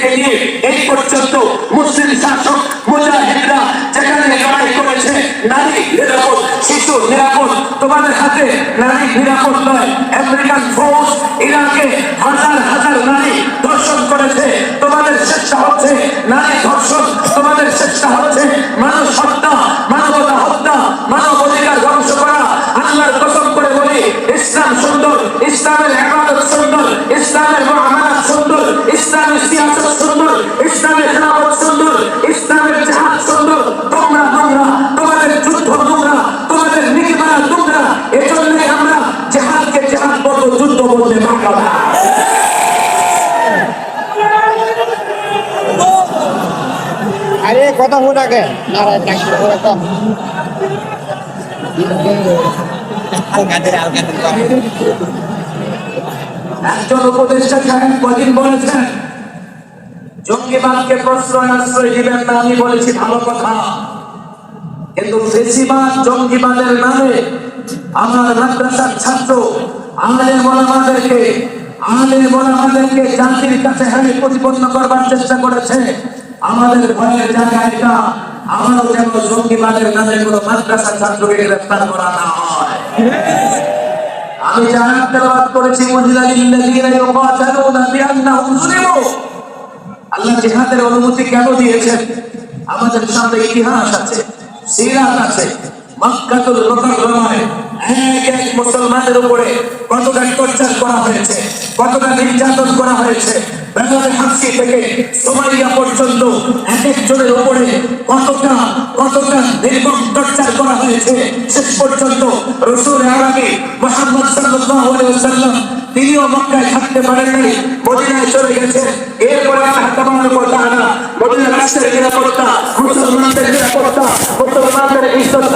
থেকে নিয়ে এই পর্যন্ত মুসলিম শাসক, মুজাহিদরা যেখানে লড়াই করেছে, নারী নিরাপদ, শিশু নিরাপদ, তোমাদের হাতে নারী নিরাপদ নয়। আমেরিকান ফোর্স ইরাকে হাজার হাজার নারী ধর্ষণ করেছে, তোমাদের চেষ্টা হচ্ছে নারী একজন উপদেষ্টা কদিন বলেছেন জঙ্গিবাদকে প্রশ্রয় আশ্রয় দিবেন না আমি বলেছি ভালো কথা। কিন্তু ফেসিবাদ জঙ্গিবাদের নামে আমার মাদ্রাসার ছাত্র আলে মোলামাদেরকে আলে মোলামাদেরকে জাতির কাছে হারে প্রতিপন্ন করবার চেষ্টা করেছে। আমাদের ভয়ের জায়গা এটা আমারও যেন জঙ্গিবাদের নামে কোনো মাদ্রাসার ছাত্রকে গ্রেফতার করা না হয়। আমি জানার তেলাওয়াত করেছি মুজিদালিল্লাযীনা ইউকাতালুনা আল্লাহ জিহাদের অনুমতি কেন দিয়েছেন? আমাদের সামনে ইতিহাস আছে, সিরাত আছে, মক্কাতুল মুসলমানের উপরে কতটা টর্চার করা হয়েছে, কতটা নির্যাতন করা হয়েছে বেঙ্গলের হাসি থেকে সোমালিয়া পর্যন্ত এক একজনের উপরে কতটা কতটা নির্মম টর্চার করা হয়েছে, শেষ পর্যন্ত রসুল আরবি মোহাম্মদ সাল্লাল্লাহু আলাইহি তিনিও মক্কায় থাকতে পারেন নাই, মদিনায় চলে গেছেন। এরপরে আল্লাহ তাবারক ওয়া তাআলা মদিনা রাষ্ট্রের নিরাপত্তা, মুসলমানদের নিরাপত্তা, মুসলমানদের ইজ্জত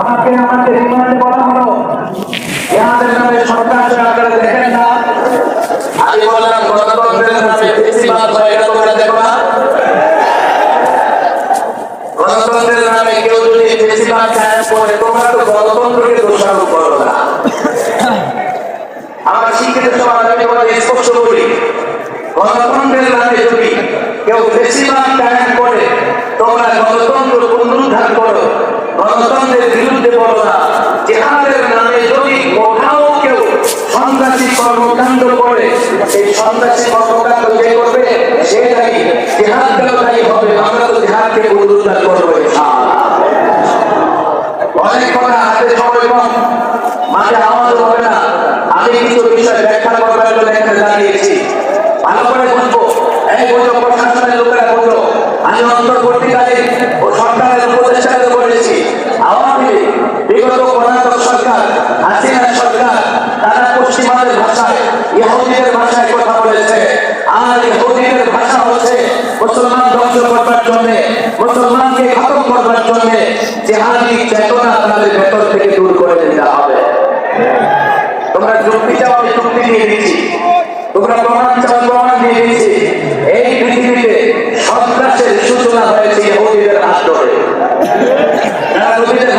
আমাকে আমাকে রিমান্ডে বলা হলো। ইহাদের নামে সরকার আপনারা দেখেন না। আমি বললাম গণতন্ত্রের নামে বেশিরভাগ তোমরা দেখো না। গণতন্ত্রের নামে কেউ যদি বেশিরভাগ তো গণতন্ত্রকে দোষারোপ করো না। আমরা শিক্ষিত আমি তোমাদের স্পষ্ট বলি, গণতন্ত্রের নামে যদি কেউ বেশিরভাগ পড়ে তোমরা গণতন্ত্র পুনরুদ্ধার করো গণতন্ত্রের বিরুদ্ধে বলো না জেহাদের নামে যদি কোথাও কেউ সন্ত্রাসী কর্মকাণ্ড করে সেই সন্ত্রাসী কর্মকাণ্ড যে করবে সে নাকি জেহাদ দায়ী হবে আমরা তো জেহাদকে পুনরুদ্ধার করব ইনশাআল্লাহ। অনেক কথা হাতে সময় কম মাঝে আওয়াজ হবে না আমি কিছু বিষয় ব্যাখ্যা করবার জন্য এখানে দাঁড়িয়েছি ভালো করে বুঝব এই বুঝো প্রশাসনের লোকেরা বুঝো আমি অন্তর্বর্তীকালীন ও সরকারের উপদেষ্টাকে বলেছি আওয়ামী লীগ বিগত কর্ণাটক সরকার হাসিনা সরকার তারা পশ্চিমাদের ভাষায় ইহুদিদের ভাষায় কথা বলেছে আর ইহুদিদের ভাষা হচ্ছে মুসলমান ধ্বংস করবার জন্য মুসলমানকে খতম করবার জন্য জেহাদি চেতনা তাদের ভেতর থেকে দূর করে দিতে হবে। তোমরা যুক্তি চাও, আমি যুক্তি দিয়ে দিচ্ছি। তোমরা প্রমাণ চাও, প্রমাণ দিয়ে দিচ্ছি। এই পৃথিবীতে সন্ত্রাসের সূচনা হয়েছে ইহুদিদের হাত ধরে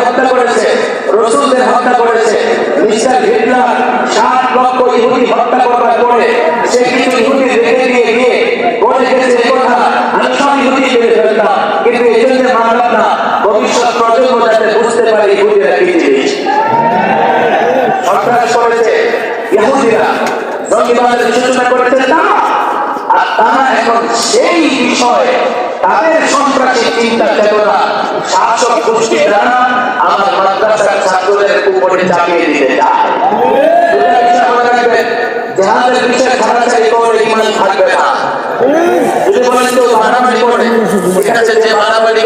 হত্যা করেছে, রসুলদের হত্যা করেছে, মিস্টার হিটলার, ষাট লক্ষ ইহুদি হত্যা করার পরে সে কিছু ইহুদি রেখে দিয়ে গিয়ে বলে গেছে এ কথা আমি সব ইহুদি মেরে ফেলতাম কিন্তু এই জন্য মানলাম না ভবিষ্যৎ প্রজন্ম যাতে বুঝতে পারে ইহুদিরা কি জিনিস সরকার করেছে ইহুদিরা জঙ্গিবাদের সূচনা করেছে না আর তারা এখন সেই বিষয়ে তাদের সন্ত্রাসী চিন্তা চেতনা, শাসক গোষ্ঠী দ্বারা আমার মাদ্রাসার ছাত্রদের উপরে চাপিয়ে দিতে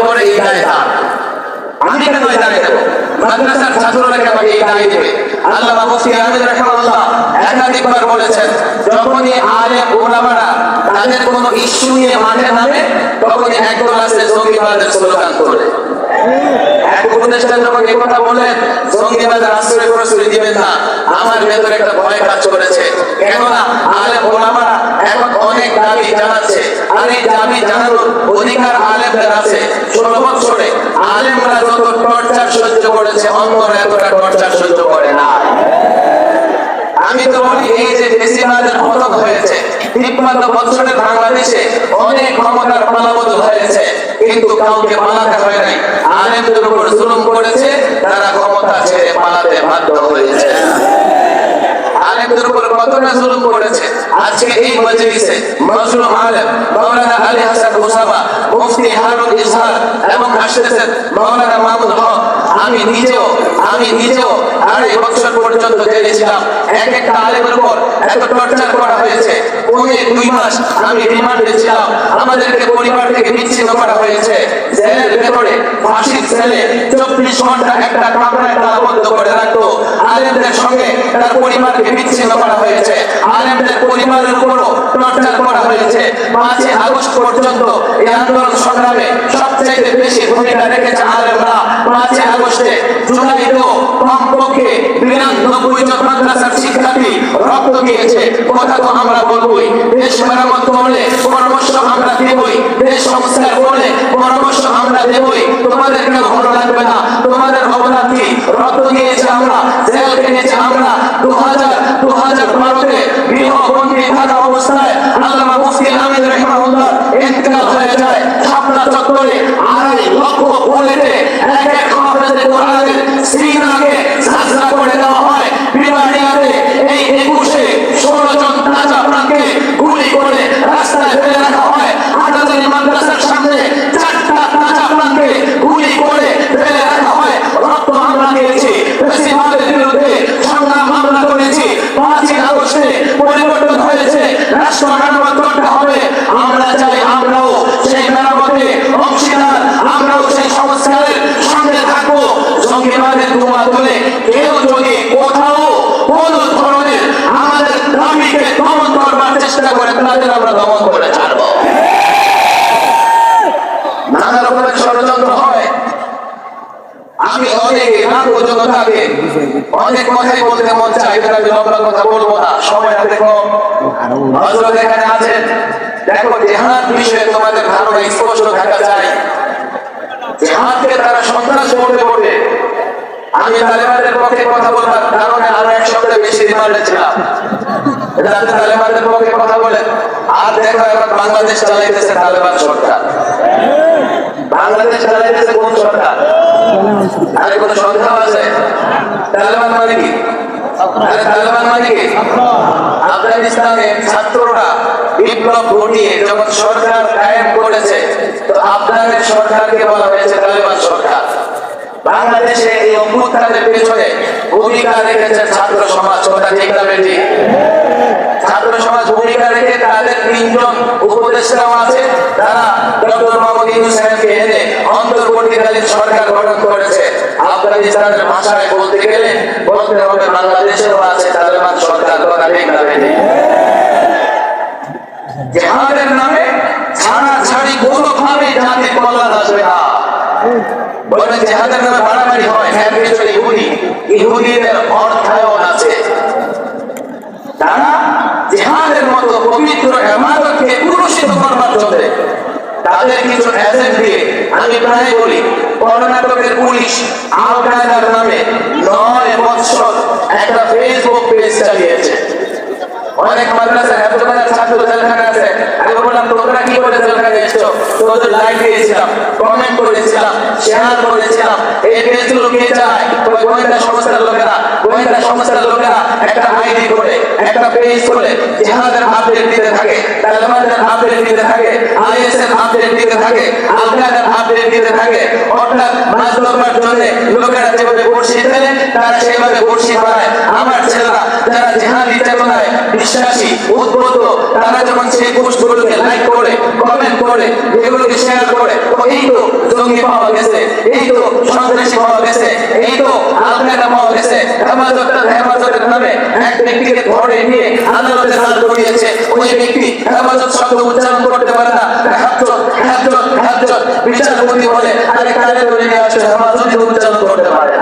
করে করে আমি কেন মাদ্রাসার ছাত্ররা কেন এই আল্লাহ মুফতি আমার ভেতরে একটা ভয় কাজ করেছে। কেননা, আলেম ওলামারা এখন অনেক দাবি জানাচ্ছে। আর এই দাবি জানানোর অধিকার আলেমদের আছে। ষোলো বছরে আলেমরা যত টর্চার সহ্য করেছে অন্যরা এতটা টর্চার সহ্য করে না আমি তো বলি এই যে বেশিরভাগের পতন হয়েছে তিপ্পান্ন বছরের বাংলাদেশে অনেক ক্ষমতার পালাবদ হয়েছে কিন্তু কাউকে পালাতে হয় নাই। আলেমদের উপর জুলুম করেছে, তারা ক্ষমতা ছেড়ে পালাতে বাধ্য হয়েছে। আলেমদের উপর কতটা জুলুম করেছে? আজকে এই মজলিসে মজলুম আলেম মাওলানা আলী হাসান মুসাফা, মুফতি হারুন ইজহার এবং আসতেছেন মাওলানা মাহমুদ হক আমি নিজেও আমি নিজেও আড়াই বছর পর্যন্ত জেলেছিলাম এক একটা আলেমের উপর এত টর্চার করা হয়েছে। পৌনে দুই মাস আমি রিমান্ডে ছিলাম। আমাদেরকে পরিবার থেকে বিচ্ছিন্ন করা হয়েছে। জেলের ভেতরে ফাঁসির চব্বিশ ঘণ্টা একটা কামরায় করে রাখতো। আলেমদের সঙ্গে তার পরিবারকে বিচ্ছিন্ন করা হয়েছে। আলেমদের পরিবারের উপরও টর্চার করা হয়েছে। পাঁচই আগস্ট পর্যন্ত এই আন্দোলন সংগ্রামে সবচেয়ে বেশি ভূমিকা রেখেছে আলেমরা পাঁচই আগস্টে জুলাইতেও কমপক্ষে বিরানব্বই জন মাদ্রাসার রক্ত দিয়েছে কথা তো আমরা বলবই। দেশ মেরামত হলে পরামর্শ আমরা দেবই। দেশ সংস্কার করলে পরামর্শ আমরা দেবই। তোমাদের ভালো লাগবে না। তোমাদের অবদানটি রক্ত দিয়েছে আমরা, জেল কেটেছে আমরা। দু হাজার দু হাজার বারোতে গৃহবন্দী থাকা অবস্থায় আল্লামা মুফতি আহমেদ রহমানুল্লাহ ইন্তেকাল হয়ে যায়। শাপলা চত্বরে আড়াই লক্ষ বলেতে এক এক হাফেজে কোরআনের সিনাকে সাজদা করে দেওয়া হয় বিবাহিয়াতে এই একুশে ষোলো জন তাজা প্রাণকে গুলি করে রাস্তায় ফেলে রাখা হয় হাটাজারি মাদ্রাসার সামনে চারটা তাজা প্রাণকে গুলি করে ফেলে রাখা হয় রক্ত আমরা দিয়েছি বেশিরভাগের বিরুদ্ধে সংগ্রাম আমরা করেছি পাঁচই আগস্টে পরিবর্তন হয়েছে রাষ্ট্র মেরামত করতে হবে আমরা চাই আমরাও সেই মেরামতে অংশীদার আমরাও সেই সংস্কারের সঙ্গে থাকব জঙ্গিবাদের দোয়া তুলে কেউ যদি কোথাও কোন ধরনের আমাদের দাবিকে দমন করবার চেষ্টা করে তাদের আমরা দমন করে ছাড়বো। নানা রকমের ষড়যন্ত্র হয়। আমি অনেক রাত পর্যন্ত অনেক কথাই বলতে মন চাই এখানে লম্বা কথা বলব না, সময় হাতে কম হজরত এখানে আছেন। দেখো, জেহাদ বিষয়ে তোমাদের ধারণা স্পষ্ট থাকা চাই জেহাদকে তারা সন্ত্রাস বলতে বলবে আমি তালেবানের পক্ষে কথা বলবার কারণে আরও এক সপ্তাহ বেশি রিমান্ডে ছিলাম। তালেবান মানে মানে ছাত্ররা বিপ্লব ঘটিয়ে যখন সরকার করেছে, তো আফগানের সরকারকে বলা হয়েছে তালেবান সরকার। বাংলাদেশে এই অভ্যুত্থানের পেছনে ভূমিকা রেখেছে ছাত্র সমাজ কথা ঠিক না বেঠিক সরকার গঠন করেছে আফগানিস্তানের ভাষায় বলতে গেলে বলতে হবে বাংলাদেশেও আছে তালেবান সরকার কথা ঠিক না বেঠিক? জেহাদের নামে ছাড়া ছাড়ি কোনোভাবে জাতির কল্যাণ আসবে না জেহাদের নামে বাড়াবাড়ি হয়। এর ভিতরে ইহুদি। ইহুদিদের অর্থায়ন আছে। তারা জেহাদের পুলিশ আল নামে নয় বছর একটা ফেসবুক পেজ চালিয়েছে। অনেক এত বড় ছাত্র আছে। আমি বললাম তোমরা কি করে লাইক দিয়েছিলাম কমেন্ট করেছিলাম শেয়ার করেছিলাম এই গোয়েন্দা লোকেরা গোয়েন্দা লোকেরা একটা আইডি করে একটা পেজ করে জিহাদের দিতে থাকে আপডেট দিতে থাকে আইএসএর আপডেট দিতে থাকে থাকে। অর্থাৎ মাছ জন্য লোকেরা যেভাবে বড়শি ফেলে, তারা সেভাবে বড়শি মারায় আমার ছেলেরা, যারা জেহাদি বিশ্বাসী, উদ্বুদ্ধ, তারা যখন সেই পোস্টগুলোকে লাইক করে কমেন্ট করে, এগুলোকে শেয়ার করে, এই তো জঙ্গি পাওয়া গেছে, এই তো সন্ত্রাসী পাওয়া গেছে, এই তো আলকায়দা পাওয়া গেছে। হেফাজতের হেফাজতের নামে এক ব্যক্তিকে ধরে নিয়ে আদালতে ওই ব্যক্তি হেফাজত শব্দ উচ্চারণ করতে পারে না। বিচারপতি বলে, আরে কারে ধরে নিয়ে আসছে? হেফাজত উচ্চারণ করতে পারে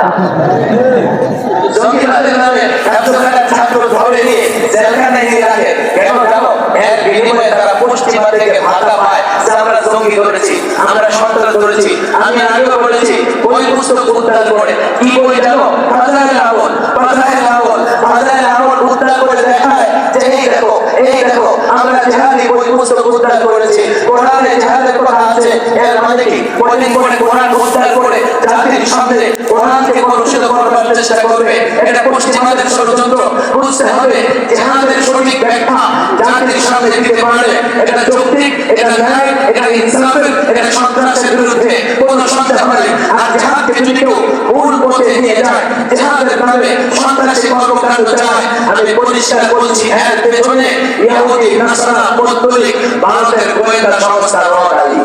জঙ্গিবাদের নামে এত টাকা ছাত্র ধরে নিয়ে জেলখানে নিয়ে রাখে কেন জানো এর বিনিময়ে তারা পশ্চিমা থেকে ভাতা পায়, যে আমরা জঙ্গি ধরেছি, আমরা সন্ত্রাস ধরেছি। আমি আগেও বলেছি, ওই পুস্তক উদ্ধার করে কি বই জানো? দেখায় যে, এই দেখো এই দেখো, আমরা জেহাদি বই পুস্তক উদ্ধার করেছি, কোরআনে এর মানে কি কদিন পরে কোরআন উদ্ধার করে জাতির সামনে কোরআনকে কলুষিত করবার চেষ্টা করবে। এটা পশ্চিমাদের ষড়যন্ত্র, বুঝতে হবে জেহাদের সঠিক ব্যাখ্যা জাতির সামনে দিতে পারলে এটা যৌক্তিক, এটা ন্যায়, এটা ইনসাফের, এটা সন্ত্রাসের বিরুদ্ধে কোন সন্দেহ নাই। আর জেহাদকে যদি কেউ ভুল পথে নিয়ে যায় জেহাদের নামে সন্ত্রাসী কর্মকাণ্ড চায় আমি পরিষ্কার বলছি এর পেছনে ইয়াহুদি, নাসারা পত্তলিক ভারতের গোয়েন্দা সংস্থা রটালি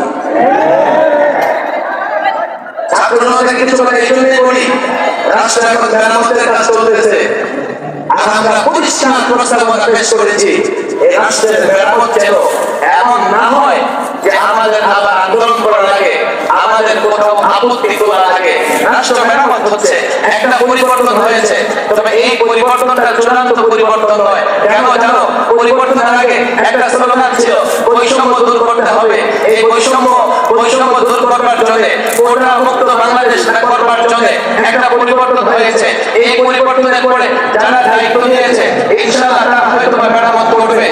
রাষ্ট্রের মেরামত হচ্ছে, একটা পরিবর্তন হয়েছে। তবে এই পরিবর্তনটা চূড়ান্ত পরিবর্তন নয়। কেন জানো? পরিবর্তনের আগে একটা স্লোগান ছিল, বৈষম্য দূর করতে হবে। এই বৈষম্য করবার জন্য কোটা মুক্ত বাংলাদেশ করবার জন্য একটা পরিবর্তন হয়েছে। এই পরিবর্তনের পরে যারা দায়িত্ব নিয়েছে ইনশাআল্লাহ তারা হয়তো মেরামত করবে।